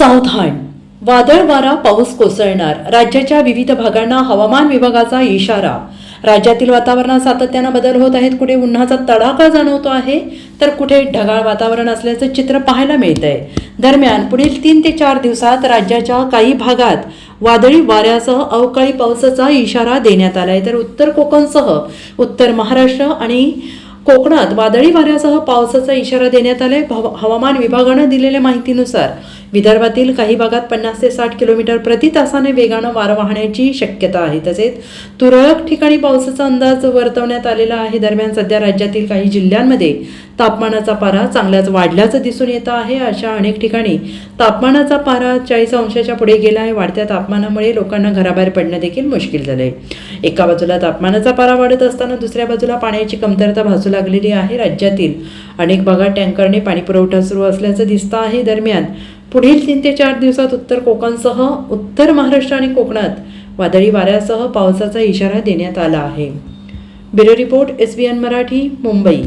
सावधान वादळ वारा पाऊस कोसळणार. राज्याच्या विविध भागांना हवामान विभागाचा इशारा. राज्यातील वातावरणात सातत्यानं बदल होत आहेत. कुठे उन्हाचा तडाखा जाणवतो आहे तर कुठे ढगाळ वातावरण असल्याचं चित्र पाहायला मिळत आहे दरम्यान पुढील तीन ते चार दिवसात राज्याच्या काही भागात वादळी वाऱ्यासह अवकाळी पावसाचा इशारा देण्यात आला आहे तर उत्तर कोकणसह उत्तर महाराष्ट्र आणि कोकणात वादळी वाऱ्यासह पावसाचा इशारा देण्यात आलाय. हवामान विभागानं दिलेल्या माहितीनुसार विदर्भातील काही भागात पन्नास ते साठ किलोमीटर प्रति तासाने वेगानं वारं वाहण्याची शक्यता आहे. तसेच तुरळक ठिकाणी पावसाचा अंदाज वर्तवण्यात आलेला आहे. दरम्यान सध्या राज्यातील काही जिल्ह्यांमध्ये तापमानाचा पारा चांगलाच वाढल्याचं दिसून येत आहे. अशा अनेक ठिकाणी तापमानाचा पारा चाळीस अंशाच्या पुढे गेला आहे. वाढत्या तापमानामुळे लोकांना घराबाहेर पडणं देखील मुश्किल झालं आहे एका बाजूला तापमानाचा पारा वाढत असताना दुसऱ्या बाजूला पाण्याची कमतरता भासू लागलेली आहे राज्यातील. अनेक भागात टँकरने पाणीपुरवठा सुरू असल्याचं दिसतं आहे दरम्यान. पुढील तीन ते चार दिवसात उत्तर कोकणसह उत्तर महाराष्ट्र आणि कोकणात वादळी वाऱ्यासह पावसाचा इशारा देण्यात आला आहे. Bureau report S B N Marathi Mumbai.